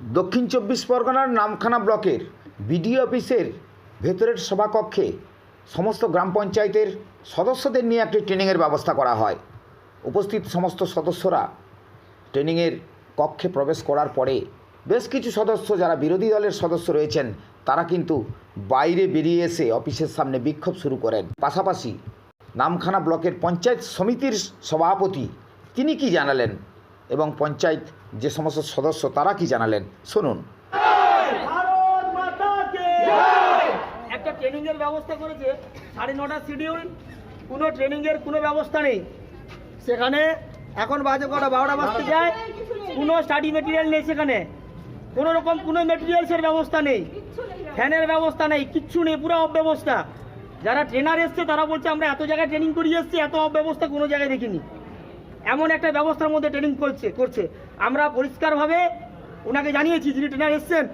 দক্ষিণ চব্বিশ পরগনার নামখানা ব্লকের বিডিও অফিসের ভেতরের সভাকক্ষে সমস্ত গ্রাম পঞ্চায়েতের সদস্যদের নিয়ে একটি ট্রেনিংয়ের ব্যবস্থা করা হয়। উপস্থিত সমস্ত সদস্যরা ট্রেনিংয়ের কক্ষে প্রবেশ করার পরে বেশ কিছু সদস্য যারা বিরোধী দলের সদস্য রয়েছেন, তারা কিন্তু বাইরে বেরিয়ে এসে অফিসের সামনে বিক্ষোভ শুরু করেন। পাশাপাশি নামখানা ব্লকের পঞ্চায়েত সমিতির সভাপতি তিনি কি জানালেন এবং পঞ্চায়েত যে সমস্ত সদস্য তারা কি জানালেন? শুনুন। একটা ট্রেনিং এর ব্যবস্থা করেছে সাড়ে নটা শিডিউল কোনো ট্রেনিং এর কোনো ব্যবস্থা নেই। সেখানে এখন বাজে কটা বারোটা বাজতে যায় কোনো স্টাডি মেটেরিয়াল নেই সেখানে। কোনো রকম কোনো মেটেরিয়ালসের ব্যবস্থা নেই। ফ্যানের ব্যবস্থা নেই কিচ্ছু নেই পুরো অব্যবস্থা। যারা ট্রেনার এসছে তারা বলছে আমরা এত জায়গায় ট্রেনিং করিয়ে এসেছি এত অব্যবস্থা কোনো জায়গায় দেখিনি। এমন একটা ব্যবস্থার মধ্যে ট্রেনিং করছে করছে। আমরা পরিষ্কারভাবে ওনাকে জানিয়েছি যিনি ট্রেনার এসছেন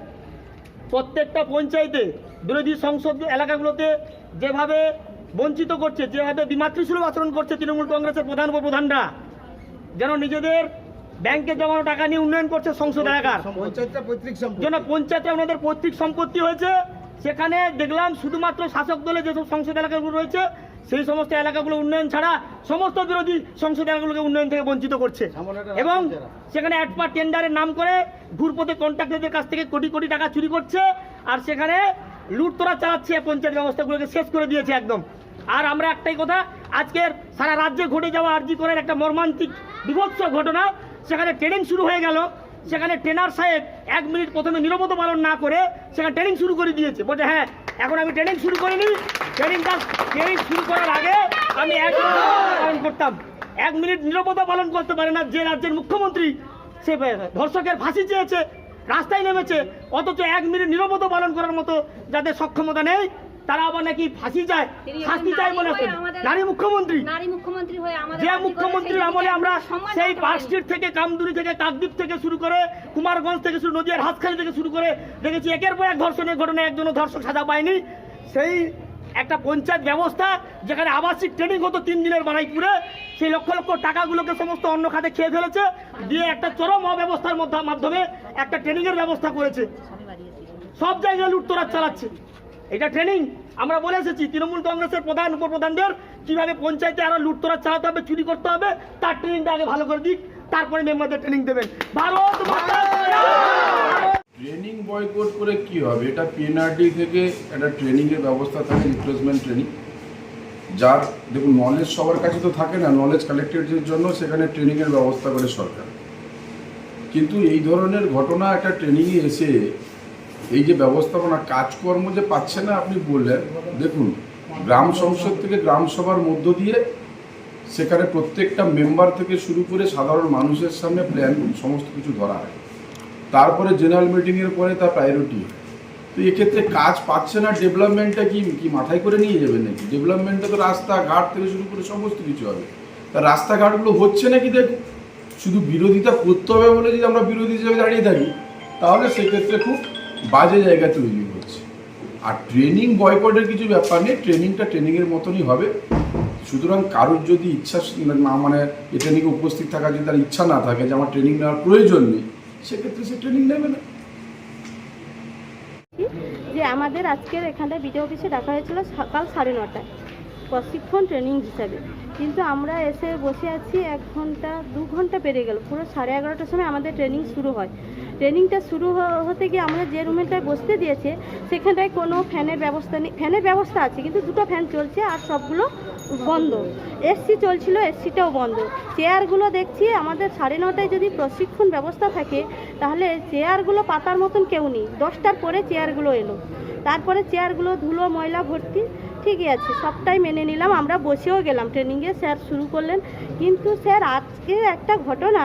প্রত্যেকটা পঞ্চায়েতে বিরোধী সংসদ এলাকাগুলোতে যেভাবে বঞ্চিত করছে যেভাবে বিমাতৃসুলভ আচরণ করছে তৃণমূল কংগ্রেসের প্রধান উপপ্রধানরা যেন নিজেদের ব্যাংকে জমানো টাকা নিয়ে উন্নয়ন করছে সংসদ এলাকার। জন্য পঞ্চায়েতে ওনাদের পৈতৃক সম্পত্তি হয়েছে সেখানে দেখলাম শুধুমাত্র শাসক দলে যেসব সংসদ এলাকাগুলো রয়েছে সেই সমস্ত এলাকাগুলো উন্নয়ন ছাড়া সমস্ত বিরোধী সংসদ এলাকাগুলোকে উন্নয়ন থেকে বঞ্চিত করছে। এবং। সেখানে একবার টেন্ডারের নাম করে ঘুরপথে কন্ট্রাক্টরদের কাছ থেকে কোটি কোটি টাকা চুরি করছে আর সেখানে লুটতরা চালাচ্ছে পঞ্চায়েত ব্যবস্থাগুলোকে শেষ করে দিয়েছে একদম। আর আমরা একটাই কথা আজকের সারা রাজ্যে ঘটে যাওয়া আরজি করার একটা মর্মান্তিক বিভৎস ঘটনা সেখানে ট্রেনিং শুরু হয়ে গেল। সেখানে ট্রেনার সাহেব এক মিনিট প্রথমে নিরবতা পালন না করে সেখানে ট্রেনিং শুরু করে দিয়েছে। বলছে হ্যাঁ এখন আমি ট্রেনিং শুরু করিনি। ট্রেনিংটা ট্রেনিং শুরু করার আগে আমি এক পালন করতাম। এক মিনিট নিরবতা পালন করতে পারে না, যে রাজ্যের মুখ্যমন্ত্রী, সে ধর্ষকের ফাঁসি চেয়েছে, রাস্তায় নেমেছে, অথচ এক মিনিট নিরবতা পালন করার মতো যাদের সক্ষমতা নেই তারা আবার নাকি ফাঁসি চায়। শাস্তি চায় নারী মনে করেন নারী মুখ্যমন্ত্রী। নারী মুখ্যমন্ত্রী হয়ে আমাদের যে মুখ্যমন্ত্রীর আমলে আমরা সেই করতে পার্ক পারিনি। স্ট্রিট থেকে কামদুরি থেকে কাকদ্বীপ থেকে শুরু করে কুমারগঞ্জ থেকে শুরু নদীয়ার হাতখালি থেকে শুরু করে দেখেছি একের পর এক ধর্ষণের ঘটনায় একজনও ধর্ষক সাজা পায়নি। সেই একটা পঞ্চায়েত ব্যবস্থা যেখানে আবাসিক ট্রেনিং হতো তিন দিনের বানাইপুরে সেই লক্ষ লক্ষ টাকাগুলোকে সমস্ত অন্য খাতে খেয়ে ফেলেছে দিয়ে একটা চরম অব্যবস্থার মধ্যে মাধ্যমে একটা ট্রেনিংয়ের ব্যবস্থা করেছে। সব জায়গায় লুটতরাজ চালাচ্ছে। এটা ট্রেনিং আমরা বলে এসেছি, তৃণমূল কংগ্রেসের প্রধান, উপপ্রধানদের কীভাবে পঞ্চায়েতে আরও লুটতরাজ চালাতে হবে, চুরি করতে হবে, তার ট্রেনিংটা আগে ভালো করে দিক, তারপরে মেম্বারদের ট্রেনিং দেবেন। ভারত ট্রেনিং বয়কট করে কি হবে? এটা পিএনআরডি থেকে একটা ট্রেনিংয়ের ব্যবস্থা থাকে রিপ্লেসমেন্ট ট্রেনিং যার, দেখুন নলেজ সবার কাছে তো থাকে না নলেজ কালেক্টেডের জন্য সেখানে ট্রেনিংয়ের ব্যবস্থা করে সরকার। কিন্তু এই ধরনের ঘটনা একটা ট্রেনিংয়ে এসে এই যে ব্যবস্থাপনা কাজকর্ম যে পাচ্ছে না আপনি বললেন, দেখুন, গ্রাম সংসদ থেকে গ্রাম সভার মধ্য দিয়ে সেখানে প্রত্যেকটা মেম্বার থেকে শুরু করে সাধারণ মানুষের সামনে প্ল্যান সমস্ত কিছু ধরা হয়। তারপরে জেনারেল মিটিংয়ের পরে তার প্রায়োরিটি তো এক্ষেত্রে কাজ পাচ্ছে না ডেভেলপমেন্টটা কি কি মাথায় করে নিয়ে যাবেন নাকি? ডেভেলপমেন্টটা তো রাস্তাঘাট থেকে শুরু করে সমস্ত কিছু হবে। তা রাস্তাঘাটগুলো হচ্ছে নাকি দেখুন? শুধু বিরোধিতা করতে হবে বলে যদি আমরা বিরোধী হিসেবে দাঁড়িয়ে থাকি, তাহলে সেক্ষেত্রে খুব বাজে জায়গা তৈরি হচ্ছে আর ট্রেনিং বয়কটের কিছু ব্যাপার নেই ট্রেনিংটা ট্রেনিংয়ের মতনই হবে। সুতরাং কারোর যদি ইচ্ছা না মানে এ ট্রেনিংয়ে উপস্থিত থাকার যদি তার ইচ্ছা না থাকে যে আমার ট্রেনিং নেওয়ার প্রয়োজন নেই, সেক্ষেত্রে সে ট্রেনিং নেবে না। যে আমাদের আজকের এখানে বিডিও অফিসে ডাকা হয়েছিল সকাল সাড়ে নটায়। প্রশিক্ষণ ট্রেনিং হিসাবে। কিন্তু আমরা এসে বসে আছি এক ঘণ্টা, দু ঘণ্টা পেরিয়ে গেল। পুরো সাড়ে এগারোটার সময় আমাদের ট্রেনিং শুরু হয়। ট্রেনিংটা শুরু হতে গিয়ে আমরা যে রুমেটায় বসতে দিয়েছে, সেখানটায় কোনো ফ্যানের ব্যবস্থা নেই। ফ্যানের ব্যবস্থা আছে, কিন্তু দুটো ফ্যান চলছে আর সবগুলো বন্ধ। এসসি চলছিল এসসিটাও বন্ধ। চেয়ারগুলো দেখছি, আমাদের সাড়ে নটায় যদি প্রশিক্ষণ ব্যবস্থা থাকে, তাহলে চেয়ারগুলো পাতার মতন কেউ নেই। দশটার পরে চেয়ারগুলো এলো। তারপরে চেয়ারগুলো ধুলো, ময়লা ভর্তি। ঠিকই আছে, সবটাই মেনে নিলাম, আমরা বসেও গেলাম। ট্রেনিংয়ে স্যার শুরু করলেন, কিন্তু স্যার আজকে একটা ঘটনা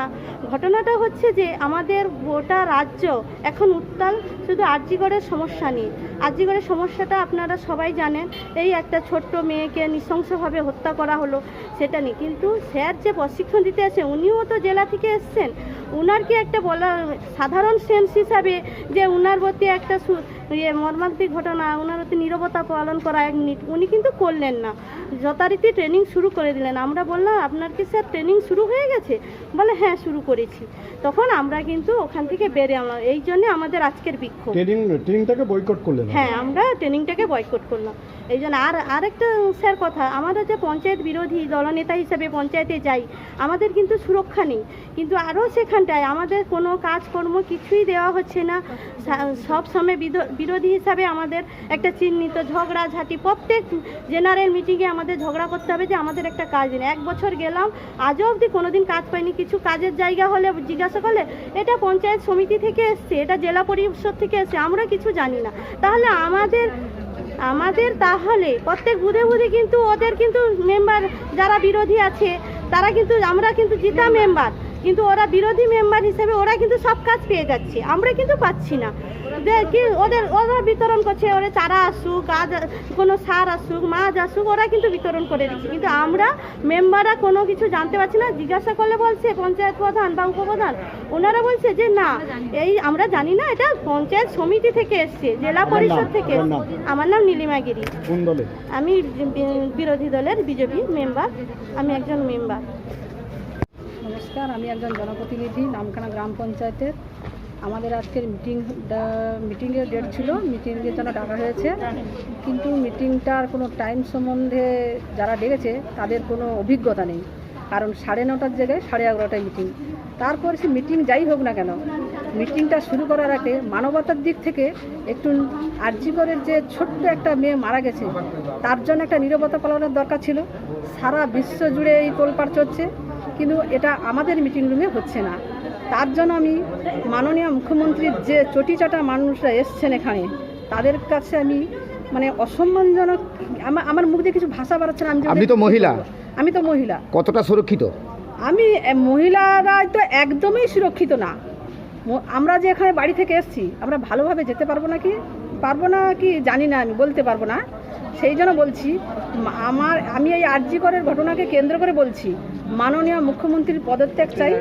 ঘটনাটা হচ্ছে যে আমাদের গোটা রাজ্য এখন উত্তাল, শুধু আরজিগড়ের সমস্যা নিয়ে। আরজিগড়ের সমস্যাটা আপনারা সবাই জানেন, এই একটা ছোট্ট মেয়েকে নৃশংসভাবে হত্যা করা হলো, সেটা নিয়ে। কিন্তু স্যার যে প্রশিক্ষণ দিতে আসে, উনিও তো জেলা থেকে এসছেন। উনার কি একটা বলা, সাধারণ সেন্স হিসাবে যে উনার প্রতি একটা ইয়ে মর্মান্তিক ঘটনা ওনার প্রতি নীরবতা পালন করা এক মিনিট, উনি কিন্তু করলেন না। যথারীতি ট্রেনিং শুরু করে দিলেন। আমরা বললাম, আপনার কি স্যার ট্রেনিং শুরু হয়ে গেছে? বলে হ্যাঁ শুরু করেছি। তখন আমরা কিন্তু ওখান থেকে বেরিয়ে আনলাম এই জন্যে আমাদের আজকের বিক্ষোভ। ট্রেনিং ট্রেনিংটাকে বয়কট করলেন হ্যাঁ আমরা ট্রেনিংটাকে বয়কট করলাম। এই জন্য আর আরেকটা স্যার কথা আমরা যে পঞ্চায়েত বিরোধী দলনেতা হিসেবে পঞ্চায়েতে যাই আমাদের কিন্তু সুরক্ষা নেই। কিন্তু আরও সেখানটায় আমাদের কোনো কাজকর্ম কিছুই দেওয়া হচ্ছে না। সব সময় বিরোধী হিসাবে আমাদের একটা চিহ্নিত ঝগড়াঝাটি প্রত্যেক জেনারেল মিটিংয়ে আমাদের ঝগড়া করতে হবে যে আমাদের একটা কাজ নেই। এক বছর গেলাম আজও অবধি কোনোদিন কাজ পাইনি কিছু কাজের জায়গা হলে জিজ্ঞাসা করলে এটা পঞ্চায়েত সমিতি থেকে এসছে এটা জেলা পরিষদ থেকে এসছে আমরা কিছু জানি না। তাহলে আমাদের আমাদের তাহলে প্রত্যেক বুধে বুধে কিন্তু ওদের কিন্তু মেম্বার যারা বিরোধী আছে তারা কিন্তু আমরা কিন্তু জিতা মেম্বার কিন্তু ওরা বিরোধী মেম্বার হিসেবে ওরা কিন্তু সব কাজ পেয়ে যাচ্ছে। আমরা কিন্তু পাচ্ছি না। ওদের কি ওদের ওরা বিতরণ করছে ওরা চারা আসুক কাজ কোনো সার আসুক মাছ আসুক ওরা কিন্তু বিতরণ করে দিচ্ছে। কিন্তু আমরা মেম্বাররা কোনো কিছু জানতে পারছি না। জিজ্ঞাসা করলে বলছে পঞ্চায়েত প্রধান বা উপপ্রধান ওনারা বলছে যে না এই আমরা জানি না এটা পঞ্চায়েত সমিতি থেকে এসছে জেলা পরিষদ থেকে আমার নাম। নীলিমা গিরি। আমি বিরোধী দলের বিজেপি মেম্বার। আমি একজন মেম্বার। নমস্কার, আমি একজন জনপ্রতিনিধি, নামখানা গ্রাম পঞ্চায়েতের। আমাদের আজকের মিটিং মিটিংয়ের ডেট ছিল, মিটিংয়ের জন্য ডাকা হয়েছে। কিন্তু মিটিংটার কোনো টাইম সম্বন্ধে যারা ডেকেছে, তাদের কোনো অভিজ্ঞতা নেই। কারণ সাড়ে নটার জায়গায় সাড়ে এগারোটায় মিটিং। তারপর সে মিটিং যাই হোক না কেন, মিটিংটা শুরু করার আগে মানবতার দিক থেকে একটু আর্যিকরের যে ছোট্ট একটা মেয়ে মারা গেছে, তার জন্য একটা নিরবতা পালনের দরকার ছিল। সারা বিশ্ব জুড়ে এই তোলপাড় চলছে। কিন্তু এটা আমাদের মিটিং রুমে হচ্ছে না। তার জন্য আমি মাননীয় মুখ্যমন্ত্রীর যে চটিচাটা মানুষরা এসছেন এখানে তাদের কাছে আমি মানে অসম্মানজনক আমার আমার মুখ দিয়ে কিছু ভাষা বাড়াচ্ছে না আমি তো মহিলা। আমি তো মহিলা। কতটা সুরক্ষিত? আমি মহিলারা তো একদমই সুরক্ষিত না। আমরা যে এখানে বাড়ি থেকে এসেছি আমরা ভালোভাবে যেতে পারব না কি পারব না কি? জানি না আমি বলতে পারব না। সেই জন্য বলছি আমার আমি এই আরজিকরের ঘটনাকে কেন্দ্র করে বলছি মাননীয় মুখ্যমন্ত্রীর পদত্যাগ চাই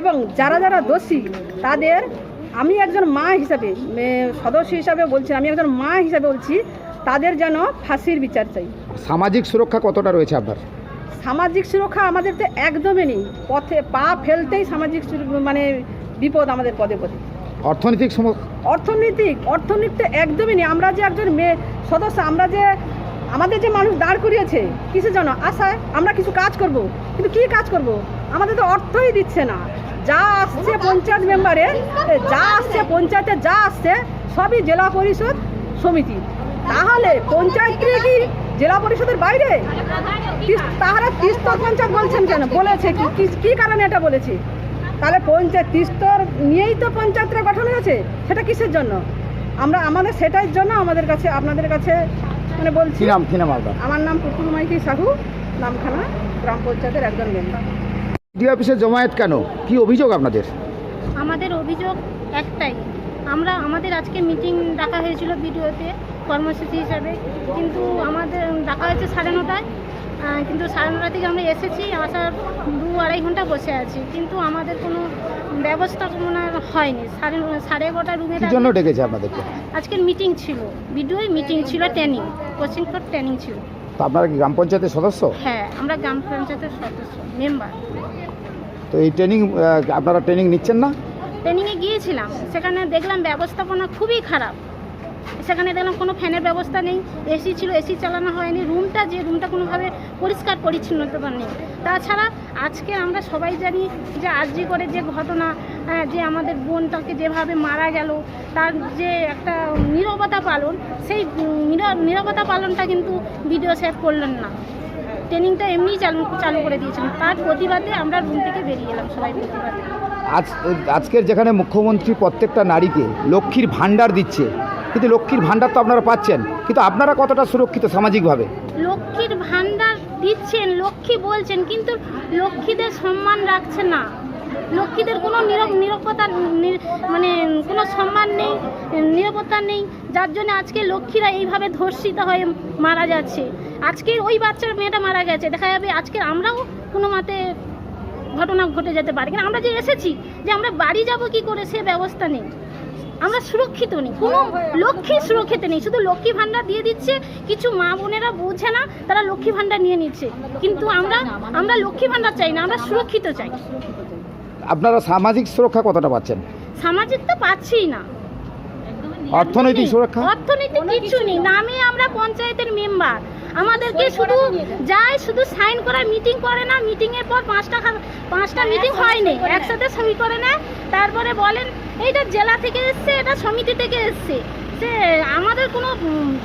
এবং যারা যারা দোষী তাদের আমি একজন মা হিসাবে সদস্য হিসাবে বলছি আমি একজন মা হিসাবে বলছি তাদের যেন ফাঁসির বিচার চাই। সামাজিক সুরক্ষা কতটা রয়েছে আপনার? সামাজিক সুরক্ষা আমাদের তো একদমই নেই। পথে পা ফেলতেই সামাজিক মানে বিপদ আমাদের পদে পদে। অর্থনৈতিক অর্থনৈতিক অর্থনীতি একদমই নেই। আমরা যে একজন মেয়ে সদস্য আমরা যে আমাদের যে মানুষ দাঁড় করিয়েছে, কিসের জন্য? আশায় আমরা কিছু কাজ করব। কিন্তু কি কাজ করব? আমাদের তো অর্থই দিচ্ছে না। যা আসছে পঞ্চায়েত মেম্বারে, যা আসছে পঞ্চায়েতে, যা আসছে, সবই জেলা পরিষদ সমিতি। তাহলে পঞ্চায়েত কি জেলা পরিষদের বাইরে? তাহলে তিস্তর পঞ্চায়েত বলছেন কেন? বলেছে কি, কি- কি কারণে এটা বলেছে? তাহলে পঞ্চায়েত তিস্তর নিয়েই তো পঞ্চায়েতরা গঠন হয়েছে, সেটা কিসের জন্য? আমরা, আমাদের সেটার জন্য আমাদের কাছে, আপনাদের কাছে মানে বলছি? কি নাম কি নাম আপনার? আমার নাম পুতুল মাইতি সাহু নামখানা গ্রাম পঞ্চায়েতের একজন মেম্বার ডি অফিসে জমায়েত কেন? কি অভিযোগ আপনাদের? আমাদের অভিযোগ একটাই। আমরা আমাদের আজকে মিটিং ডাকা হয়েছিল ভিডিওতে কর্মসূচি হিসাবে। কিন্তু আমাদের ডাকা হয়েছে সাড়ে নটায়। কিন্তু সাড়ে নটা থেকে আমরা এসেছি আসার দু আড়াই ঘণ্টা বসে আছি। কিন্তু আমাদের কোনো ব্যবস্থা ব্যবস্থাপনা হয়নি। সাড়ে সাড়ে এগারোটা রুমে জন্য ডেকেছে আপনাদেরকে? আজকের মিটিং ছিল। ভিডিওই মিটিং ছিল ট্রেনিং কোচিং ফর ট্রেনিং ছিল। তো আপনারা কি গ্রাম পঞ্চায়েতের সদস্য? হ্যাঁ আমরা গ্রাম পঞ্চায়েতের সদস্য মেম্বার। তো এই ট্রেনিং আপনারা ট্রেনিং নিচ্ছেন না? ট্রেনিংয়ে গিয়েছিলাম সেখানে দেখলাম ব্যবস্থাপনা খুবই খারাপ। সেখানে দেখলাম কোনো ফ্যানের ব্যবস্থা নেই এসি ছিল এসি চালানো হয়নি রুমটা যে রুমটা কোনোভাবে পরিষ্কার পরিচ্ছন্নতা নেই তাছাড়া আজকে আমরা সবাই জানি যে আরজি করে যে ঘটনা হ্যাঁ, যে আমাদের বোনটাকে যেভাবে মারা গেল তার যে একটা নীরবতা পালন সেই নীরবতা পালনটা কিন্তু ভিডিও সেভ করলেন না। ট্রেনিংটা এমনিই চালু চালু করে দিয়েছেন। তার প্রতিবাদে আমরা রুম থেকে বেরিয়ে এলাম সবাই প্রতিবাদে আজ আজকের যেখানে মুখ্যমন্ত্রী প্রত্যেকটা নারীকে লক্ষ্মীর ভাণ্ডার দিচ্ছে কিন্তু লক্ষ্মীর ভাণ্ডার তো আপনারা পাচ্ছেন। কিন্তু আপনারা কতটা সুরক্ষিত সামাজিকভাবে? লক্ষ্মীর ভাণ্ডার দিচ্ছেন, লক্ষ্মী বলছেন, কিন্তু লক্ষ্মীদের সম্মান রাখছে না। লক্ষ্মীদের কোনো নিরাপত্তা মানে কোনো সম্মান নেই নিরাপত্তা নেই। যার জন্য আজকে লক্ষ্মীরা এইভাবে ধর্ষিত হয়ে মারা যাচ্ছে। আজকে ওই বাচ্চার মেয়েটা মারা গেছে। দেখা যাবে আজকে আমরাও কোনো মতে ঘটনা ঘটে যেতে পারে। কিন্তু আমরা যে এসেছি, যে আমরা বাড়ি যাব কি করে, সে ব্যবস্থা নেই। আমরা সুরক্ষিত নেই। কোনো লক্ষ্মী সুরক্ষিত নেই। শুধু লক্ষ্মী ভাণ্ডার দিয়ে দিচ্ছে। কিছু মা বোনেরা বোঝে না তারা লক্ষ্মী ভাণ্ডার নিয়ে নিচ্ছে। কিন্তু আমরা আমরা লক্ষ্মী ভাণ্ডার চাই না আমরা সুরক্ষিত চাই। আপনারা সামাজিক সুরক্ষা কতটা পাচ্ছেন? সামাজিক তো পাচ্ছেই না। অর্থনৈতিক সুরক্ষা? অর্থনৈতিক কিছু নেই। নামে আমরা পঞ্চায়েতের মেম্বার। আমাদেরকে শুধু যায় শুধু সাইন করা মিটিং করে না। মিটিং এর পর পাঁচটা পাঁচটা মিটিং হয়নি একসাথে সই করে না তারপরে বলেন এইটা জেলা থেকে এসছে এটা সমিতি থেকে এসছে। সে আমাদের কোনো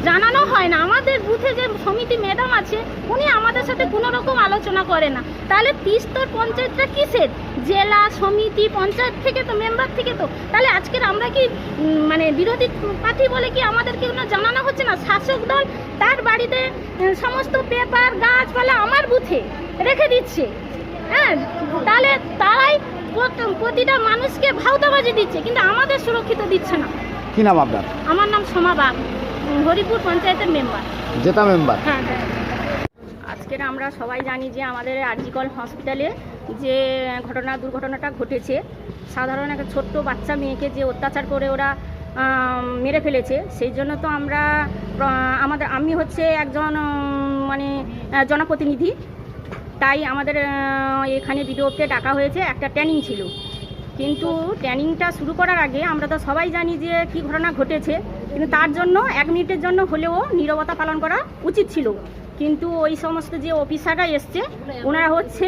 জানানো হয় না। আমাদের বুথে যে সমিতি ম্যাডাম আছে, উনি আমাদের সাথে কোনো রকম আলোচনা করে না। তাহলে তিস্তর পঞ্চায়েতটা কিসের? জেলা, সমিতি, পঞ্চায়েত থেকে তো, মেম্বার থেকে তো। তাহলে আজকের আমরা কি মানে বিরোধী পার্টি বলে কি আমাদেরকে কোনো জানানো হচ্ছে না? শাসক দল তার বাড়িতে সমস্ত পেপার, গাছপালা আমার বুথে রেখে দিচ্ছে। হ্যাঁ? তাহলে তারাই প্রত- প্রতিটা মানুষকে ভাওতাবাজি দিচ্ছে, কিন্তু আমাদের সুরক্ষিত দিচ্ছে না। কি নাম আপনার? আমার নাম সোমা বাগ হরিপুর পঞ্চায়েতের মেম্বার। জেতা মেম্বার। হ্যাঁ হ্যাঁ। আজকের আমরা সবাই জানি যে আমাদের আরজিকল হসপিটালে যে ঘটনা দুর্ঘটনাটা ঘটেছে সাধারণ একটা ছোট্ট বাচ্চা মেয়েকে যে অত্যাচার করে ওরা মেরে ফেলেছে সেই জন্য তো আমরা আমাদের আমি হচ্ছে একজন মানে জনপ্রতিনিধি। তাই আমাদের এখানে ভিডিওতে ডাকা হয়েছে একটা ট্রেনিং ছিল। কিন্তু ট্যানিংটা শুরু করার আগে আমরা তো সবাই জানি যে কি ঘটনা ঘটেছে, কিন্তু তার জন্য এক মিনিটের জন্য হলেও নীরবতা পালন করা উচিত ছিল। কিন্তু ওই সমস্ত যে অফিসাররা এসছে, ওনারা হচ্ছে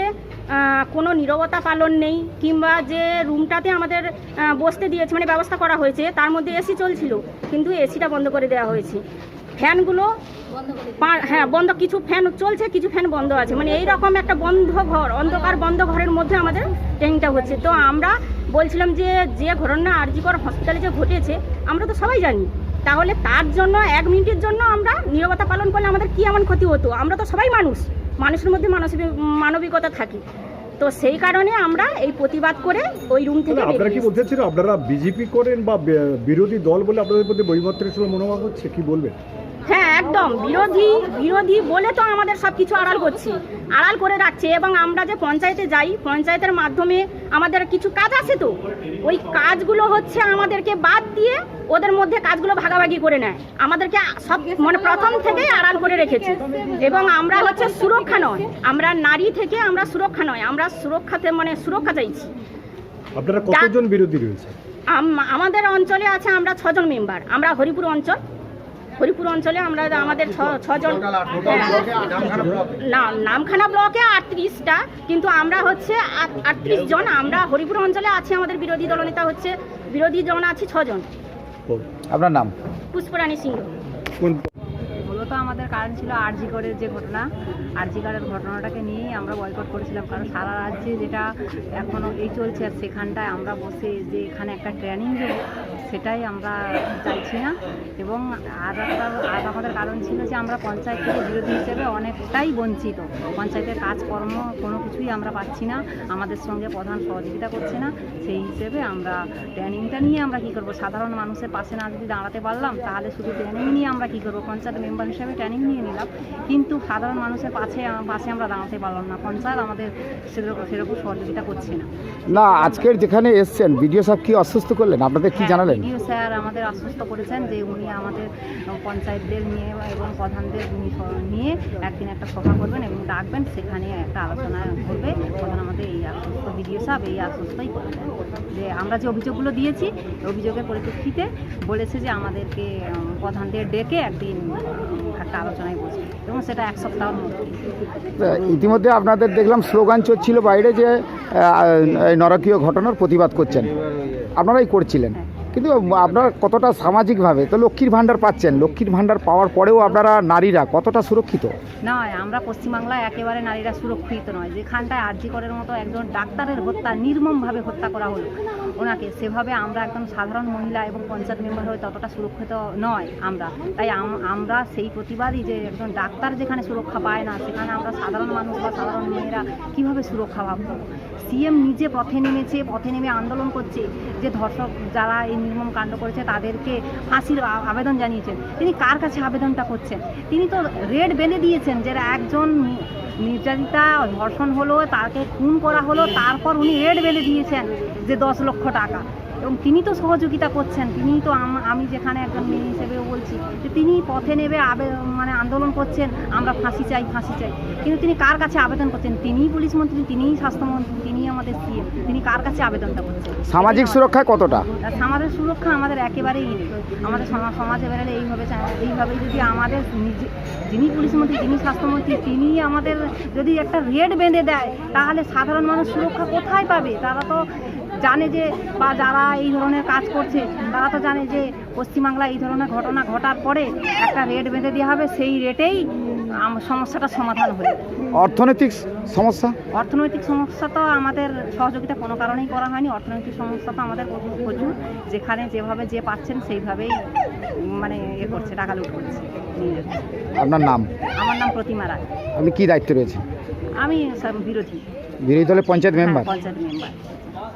কোনো নীরবতা পালন নেই, কিংবা যে রুমটাতে আমাদের বসতে দিয়েছে মানে ব্যবস্থা করা হয়েছে, তার মধ্যে এসি চলছিল, কিন্তু এসিটা বন্ধ করে দেওয়া হয়েছে। ফ্যানগুলো হ্যাঁ বন্ধ, কিছু ফ্যান চলছে, কিছু ফ্যান বন্ধ আছে। মানে এই রকম একটা বন্ধ ঘর, অন্ধকার বন্ধ ঘরের মধ্যে আমাদের ট্রেনিংটা হচ্ছে। তো আমরা বলছিলাম যে যে ঘটনা আরজিকর হসপিটালে যে ঘটেছে আমরা তো সবাই জানি। তাহলে তার জন্য এক মিনিটের জন্য আমরা নীরবতা পালন করলে আমাদের কি এমন ক্ষতি হতো? আমরা তো সবাই মানুষ। মানুষের মধ্যে মানসিক মানবিকতা থাকি। তো সেই কারণে আমরা এই প্রতিবাদ করে ওই রুম থেকে আপনারা কি। বলতে চাচ্ছেন? আপনারা বিজেপি করেন বা বিরোধী দল বলে আপনাদের প্রতি বৈভত্রের মনোভাব হচ্ছে? কি বলবেন? হ্যাঁ একদম। বিরোধী বিরোধী বলে তো আমাদের সব কিছু আড়াল করছে। আড়াল করে রাখছে এবং আমরা যে পঞ্চায়েতে যাই পঞ্চায়েতের মাধ্যমে আমাদের কিছু কাজ আছে তো? ওই কাজগুলো হচ্ছে আমাদেরকে বাদ দিয়ে ওদের মধ্যে কাজগুলো ভাগাভাগি করে নেয়। আমাদেরকে সব মানে প্রথম থেকেই আড়াল করে রেখেছে। এবং আমরা হচ্ছে সুরক্ষা নয়। আমরা নারী থেকে আমরা সুরক্ষা নয়। আমরা সুরক্ষাতে মানে সুরক্ষা চাইছি। আপনারা কতজন বিরোধী রয়েছে আমাদের অঞ্চলে আছে আমরা ছজন মেম্বার। আমরা হরিপুর অঞ্চল হরিপুর অঞ্চলে আমরা আমাদের ছ- ছজন না নামখানা ব্লকে আটত্রিশটা কিন্তু আমরা হচ্ছে আটত্রিশ জন। আমরা হরিপুর অঞ্চলে আছি আমাদের বিরোধী দলনেতা হচ্ছে বিরোধী জন আছি ছজন। আপনার নাম? পুষ্পরানী সিংহ। মূলত আমাদের কারণ ছিল আরজি করে যে ঘটনা। আরজি করের ঘটনাটাকে নিয়েই আমরা বয়কট করেছিলাম। কারণ সারা রাজ্যে যেটা এখনও এই চলছে আর সেখানটায় আমরা বসে যে এখানে একটা ট্রেনিং দেবো, সেটাই আমরা চাইছি না। এবং আর একটা, আর আমাদের কারণ ছিল যে আমরা পঞ্চায়েত থেকে বিরোধী হিসেবে অনেকটাই বঞ্চিত। পঞ্চায়েতের কাজকর্ম কোনো কিছুই আমরা পাচ্ছি না, আমাদের সঙ্গে প্রধান সহযোগিতা করছে না। সেই হিসেবে আমরা ট্রেনিংটা নিয়ে আমরা কী করব? সাধারণ মানুষের পাশে না যদি দাঁড়াতে পারলাম, তাহলে শুধু ট্রেনিং নিয়ে আমরা কী করব? পঞ্চায়েত মেম্বার হিসেবে ট্রেনিং নিয়ে নিলাম। কিন্তু সাধারণ মানুষের পাশে পাশে আমরা দাঁড়াতে পারলাম না। পঞ্চায়েত আমাদের সেরকম সেরকম সহযোগিতা করছে না। না আজকের যেখানে এসছেন বিডিও সাহেব কি অসুস্থ করলেন? আপনাদের কি জানালেন? বিডিও স্যার আমাদের আশ্বস্ত করেছেন যে উনি আমাদের পঞ্চায়েতদের নিয়ে এবং প্রধানদের নিয়ে একদিন একটা সভা করবেন এবং ডাকবেন সেখানে একটা আলোচনা করবে। প্রধান আমাদের এই আশ্বস্ত বিডিও সাহেব এই আশ্বস্তই করেছেন। যে আমরা যে অভিযোগগুলো দিয়েছি অভিযোগের পরিপ্রেক্ষিতে বলেছে যে আমাদেরকে প্রধানদের ডেকে একদিন একটা আলোচনায় বসবে এবং সেটা এক সপ্তাহের মধ্যে। ইতিমধ্যে আপনাদের দেখলাম স্লোগান চলছিল বাইরে যে নরকীয় ঘটনার প্রতিবাদ করছেন। আপনারাই করছিলেন। কিন্তু আপনারা কতটা সামাজিকভাবে, তো লক্ষ্মীর ভাণ্ডার পাচ্ছেন, লক্ষ্মীর ভাণ্ডার পাওয়ার পরেও আপনারা নারীরা কতটা সুরক্ষিত? নয় আমরা পশ্চিমবাংলায় একেবারে নারীরা সুরক্ষিত নয়, যেখানটায় আরজি করের মতো একজন ডাক্তারের হত্যা নির্মমভাবে হত্যা করা হলো, ওনাকে সেভাবে আমরা একদম সাধারণ মহিলা এবং পঞ্চায়েত মেম্বার হয়ে ততটা সুরক্ষিত নয় আমরা। তাই আম- আমরা সেই প্রতিবাদই যে একজন ডাক্তার যেখানে সুরক্ষা পায় না, সেখানে আমরা সাধারণ মানুষ বা সাধারণ মেয়েরা কীভাবে সুরক্ষা ভাববো? সিএম নিজে পথে নেমেছে, পথে নেমে আন্দোলন করছে, যে ধর্ষক যারা এই নির্মম কাণ্ড করেছে, তাদেরকে ফাঁসির আবেদন জানিয়েছেন। তিনি কার কাছে আবেদনটা করছেন? তিনি তো রেড বেঁধে দিয়েছেন যে একজন নির্যাতিতা, ধর্ষণ হলো, তাকে খুন করা হলো, তারপর উনি রেড বেঁধে দিয়েছেন যে দশ লক্ষ টাকা। এবং তিনি তো সহযোগিতা করছেন। তিনি তো আম- আমি যেখানে একজন মেয়ে হিসেবেও বলছি যে তিনি পথে নেবে আবে মানে আন্দোলন করছেন আমরা ফাঁসি চাই ফাঁসি চাই। কিন্তু তিনি কার কাছে আবেদন করছেন? তিনিই পুলিশ মন্ত্রী তিনিই স্বাস্থ্যমন্ত্রী তিনিই আমাদের সিএম তিনি কার কাছে আবেদনটা করছেন? সামাজিক সুরক্ষা কতটা? আমাদের সুরক্ষা আমাদের একেবারেই নেই। আমাদের সমা- সমাজে বেরোলে এইভাবে এইভাবে যদি আমাদের নিজে যিনি পুলিশ মন্ত্রী যিনি স্বাস্থ্যমন্ত্রী তিনি আমাদের যদি একটা রেড বেঁধে দেয় তাহলে সাধারণ মানুষ সুরক্ষা কোথায় পাবে? তারা তো জানে যে বা যারা এই ধরনের কাজ করছে তারা তো জানে যে পশ্চিমবাংলায় এই ধরনের ঘটনা ঘটার পরে একটা রেট বেঁধে দেওয়া হবে সেই রেটেই সমস্যাটা সমাধান হয়ে অর্থনৈতিক সমস্যা? অর্থনৈতিক সমস্যা তো আমাদের সহযোগিতা কোনো কারণেই করা হয়নি। অর্থনৈতিক সমস্যা তো আমাদের প্রচুর প্রচুর। যেখানে যেভাবে যে পাচ্ছেন সেইভাবেই মানে এ করছে টাকা লুট করছে আপনার নাম? আমার নাম প্রতিমা রায়। আপনি কি দায়িত্বে রয়েছেন? আমি বিরোধী। বিরোধী দলের পঞ্চায়েত মেম্বার। পঞ্চায়েত মেম্বার।